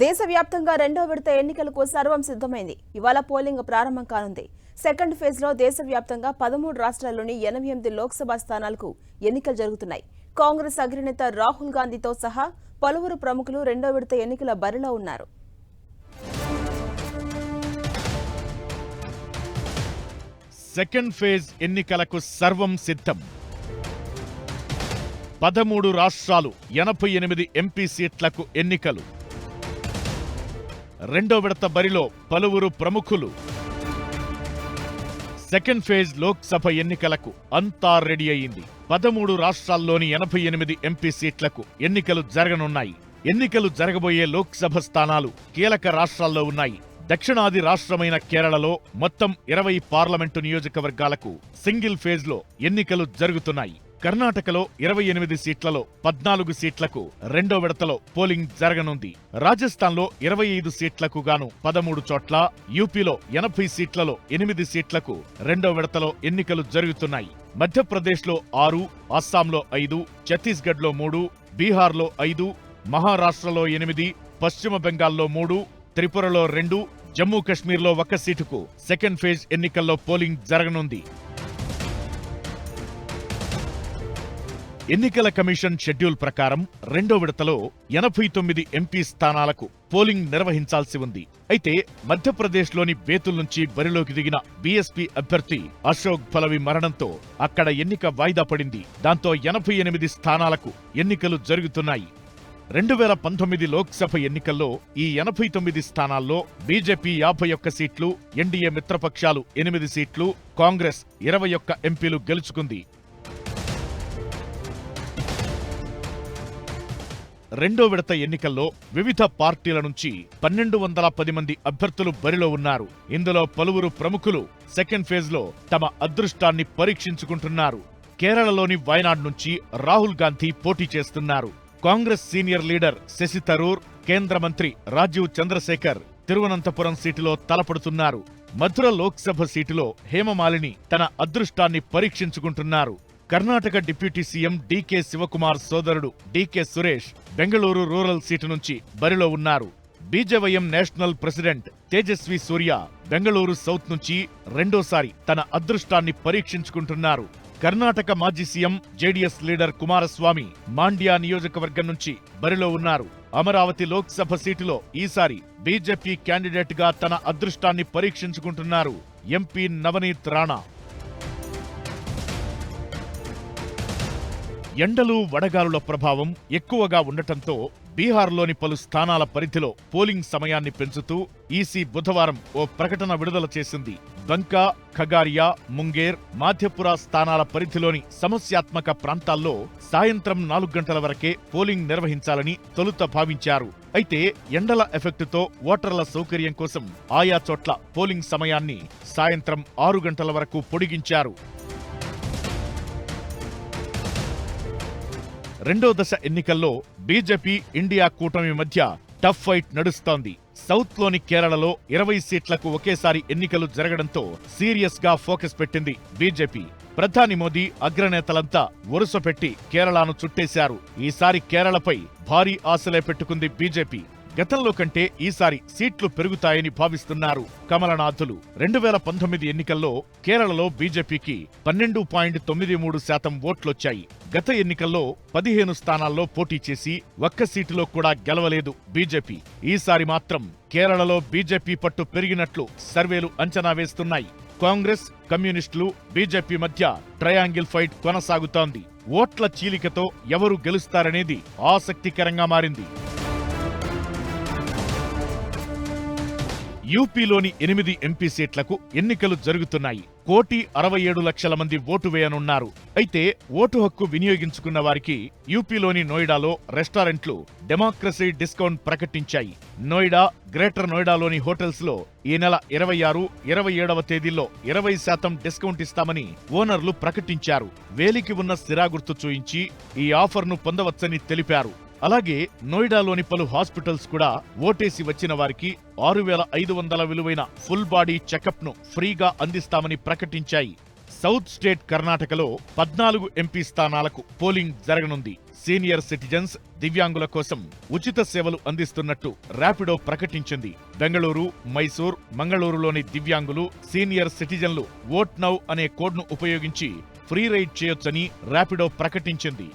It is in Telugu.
దేశవ్యాప్తంగా రెండో విడత ఎన్నికలకు సర్వం సిద్ధమైంది. ఇవాళ పోలింగ్ ప్రారంభం కానుంది. సెకండ్ ఫేజ్లో దేశవ్యాప్తంగా పదమూడు రాష్ట్రాల్లోని ఎనభై ఎనిమిది లోక్సభ స్థానాలకు ఎన్నికలు జరుగుతున్నాయి. కాంగ్రెస్ అగ్రనేత రాహుల్ గాంధీతో సహా పలువురు ప్రముఖులు రెండో విడత ఎన్నికల బరిలో ఉన్నారు. సెకండ్ ఫేజ్ ఎన్నికలకు సర్వం సిద్ధం. పదమూడు రాష్ట్రాలు ఎనభై ఎనిమిది ఎంపీ సీట్లకు ఎన్నికలు. రెండో విడత బరిలో పలువురు ప్రముఖులు. సెకండ్ ఫేజ్ లోక్సభ ఎన్నికలకు అంతా రెడీ అయింది. పదమూడు రాష్ట్రాల్లోని ఎనభై ఎనిమిది ఎంపీ సీట్లకు ఎన్నికలు జరగనున్నాయి. ఎన్నికలు జరగబోయే లోక్సభ స్థానాలు కీలక రాష్ట్రాల్లో ఉన్నాయి. దక్షిణాది రాష్ట్రమైన కేరళలో మొత్తం ఇరవై పార్లమెంటు నియోజకవర్గాలకు సింగిల్ ఫేజ్లో ఎన్నికలు జరుగుతున్నాయి. కర్ణాటకలో ఇరవై ఎనిమిది సీట్లలో పద్నాలుగు సీట్లకు రెండో విడతలో పోలింగ్ జరగనుంది. రాజస్థాన్లో ఇరవై ఐదు సీట్లకు గాను పదమూడు చోట్ల యూపీలో ఎనభై సీట్లలో ఎనిమిది సీట్లకు రెండో విడతలో ఎన్నికలు జరుగుతున్నాయి. మధ్యప్రదేశ్లో ఆరు అస్సాంలో ఐదు ఛత్తీస్గఢ్లో మూడు బీహార్లో ఐదు మహారాష్ట్రలో ఎనిమిది పశ్చిమ బెంగాల్లో మూడు త్రిపురలో రెండు జమ్మూ కశ్మీర్లో ఒక్క సీటుకు సెకండ్ ఫేజ్ ఎన్నికల్లో పోలింగ్ జరగనుంది. ఎన్నికల కమిషన్ షెడ్యూల్ ప్రకారం రెండో విడతలో ఎనభై తొమ్మిది ఎంపీ స్థానాలకు పోలింగ్ నిర్వహించాల్సి ఉంది. అయితే మధ్యప్రదేశ్లోని బేతుల్ నుంచి బరిలోకి దిగిన బీఎస్పీ అభ్యర్థి అశోక్ ఫలవి మరణంతో అక్కడ ఎన్నిక వాయిదా పడింది. దాంతో ఎనభై ఎనిమిది స్థానాలకు ఎన్నికలు జరుగుతున్నాయి. రెండు వేల పంతొమ్మిది లోక్సభ ఎన్నికల్లో ఈ ఎనభై తొమ్మిది స్థానాల్లో బీజేపీ యాభై ఒక్క సీట్లు ఎన్డీఏ మిత్రపక్షాలు ఎనిమిది సీట్లు కాంగ్రెస్ ఇరవై ఒక్క ఎంపీలు గెలుచుకుంది. రెండో విడత ఎన్నికల్లో వివిధ పార్టీల నుంచి పన్నెండు వందల పది మంది అభ్యర్థులు బరిలో ఉన్నారు. ఇందులో పలువురు ప్రముఖులు సెకండ్ ఫేజ్లో తమ అదృష్టాన్ని పరీక్షించుకుంటున్నారు. కేరళలోని వయనాడ్ నుంచి రాహుల్ గాంధీ పోటీ చేస్తున్నారు. కాంగ్రెస్ సీనియర్ లీడర్ శశి తరూర్ కేంద్ర మంత్రి రాజీవ్ చంద్రశేఖర్ తిరువనంతపురం సీటులో తలపడుతున్నారు. మధుర లోక్సభ సీటులో హేమమాలిని తన అదృష్టాన్ని పరీక్షించుకుంటున్నారు. Karnataka deputy CM DK Shivakumar సోదరుడు DK Suresh Bengaluru rural seat నుంచి బరిలో ఉన్నారు. BJYM national president Tejasvi Surya Bengaluru south నుంచి రెండోసారి తన అదృష్టాన్ని పరీక్షించుకుంటున్నారు. కర్ణాటక మాజీ CM JDS leader Kumaraswamy Mandya నియోజకవర్గం నుంచి బరిలో ఉన్నారు. అమరావతి లోక్సభ సీటులో ఈసారి బీజేపీ క్యాండిడేట్గా తన అదృష్టాన్ని పరీక్షించుకుంటున్నారు. ఎంపీ నవనీత్ రాణా. ఎండలు వడగాలుల ప్రభావం ఎక్కువగా ఉండటంతో బీహార్లోని పలు స్థానాల పరిధిలో పోలింగ్ సమయాన్ని పెంచుతూ ఈసీ బుధవారం ఓ ప్రకటన విడుదల చేసింది. బంకా ఖగారియా ముంగేర్ మాధ్యపుర స్థానాల పరిధిలోని సమస్యాత్మక ప్రాంతాల్లో సాయంత్రం నాలుగు గంటల వరకే పోలింగ్ నిర్వహించాలని తొలుత భావించారు. అయితే ఎండల ఎఫెక్టుతో ఓటర్ల సౌకర్యం కోసం ఆయా చోట్ల పోలింగ్ సమయాన్ని సాయంత్రం ఆరు గంటల వరకు పొడిగించారు. రెండో దశ ఎన్నికల్లో బీజేపీ ఇండియా కూటమి మధ్య టఫ్ ఫైట్ నడుస్తోంది. సౌత్లోని కేరళలో ఇరవై సీట్లకు ఒకేసారి ఎన్నికలు జరగడంతో సీరియస్గా ఫోకస్ పెట్టింది బీజేపీ. ప్రధాని మోదీ అగ్రనేతలంతా వరుస పెట్టి కేరళను చుట్టేశారు. ఈసారి కేరళపై భారీ ఆశలే పెట్టుకుంది బీజేపీ. గతంలో కంటే ఈసారి సీట్లు పెరుగుతాయని భావిస్తున్నారు కమలనాథులు. రెండు వేల పంతొమ్మిది ఎన్నికల్లో కేరళలో బీజేపీకి పన్నెండు పాయింట్ తొమ్మిది మూడు శాతం ఓట్లొచ్చాయి. గత ఎన్నికల్లో పదిహేను స్థానాల్లో పోటీ చేసి ఒక్క సీటులో కూడా గెలవలేదు బీజేపీ. ఈసారి మాత్రం కేరళలో బీజేపీ పట్టు పెరిగినట్లు సర్వేలు అంచనా వేస్తున్నాయి. కాంగ్రెస్ కమ్యూనిస్టులు బీజేపీ మధ్య ట్రయాంగిల్ ఫైట్ కొనసాగుతోంది. ఓట్ల చీలికతో ఎవరు గెలుస్తారనేది ఆసక్తికరంగా మారింది. యూపీలోని ఎనిమిది ఎంపీ సీట్లకు ఎన్నికలు జరుగుతున్నాయి. కోటి అరవై ఏడు లక్షల మంది ఓటు వేయనున్నారు. అయితే ఓటు హక్కు వినియోగించుకున్న వారికి యూపీలోని నోయిడాలో రెస్టారెంట్లు డెమోక్రసీ డిస్కౌంట్ ప్రకటించాయి. నోయిడా గ్రేటర్ నోయిడాలోని హోటల్స్లో ఈ నెల ఇరవై ఆరు ఇరవై ఏడవ తేదీల్లో ఇరవై శాతం డిస్కౌంట్ ఇస్తామని ఓనర్లు ప్రకటించారు. వేలికి ఉన్న సిరాగుర్తు చూయించి ఈ ఆఫర్ను పొందవచ్చని తెలిపారు. అలాగే నోయిడాలోని పలు హాస్పిటల్స్ కూడా ఓటేసి వచ్చిన వారికి ఆరు వేల ఐదు వందల విలువైన ఫుల్ బాడీ చెకప్ను ఫ్రీగా అందిస్తామని ప్రకటించాయి. సౌత్ స్టేట్ కర్ణాటకలో పద్నాలుగు ఎంపీ స్థానాలకు పోలింగ్ జరగనుంది. సీనియర్ సిటిజన్స్ దివ్యాంగుల కోసం ఉచిత సేవలు అందిస్తున్నట్టు ర్యాపిడో ప్రకటించింది. బెంగళూరు మైసూర్ మంగళూరులోని దివ్యాంగులు సీనియర్ సిటిజన్లు ఓట్ నౌ అనే కోడ్ను ఉపయోగించి ఫ్రీ రైడ్ చేయొచ్చని ర్యాపిడో ప్రకటించింది.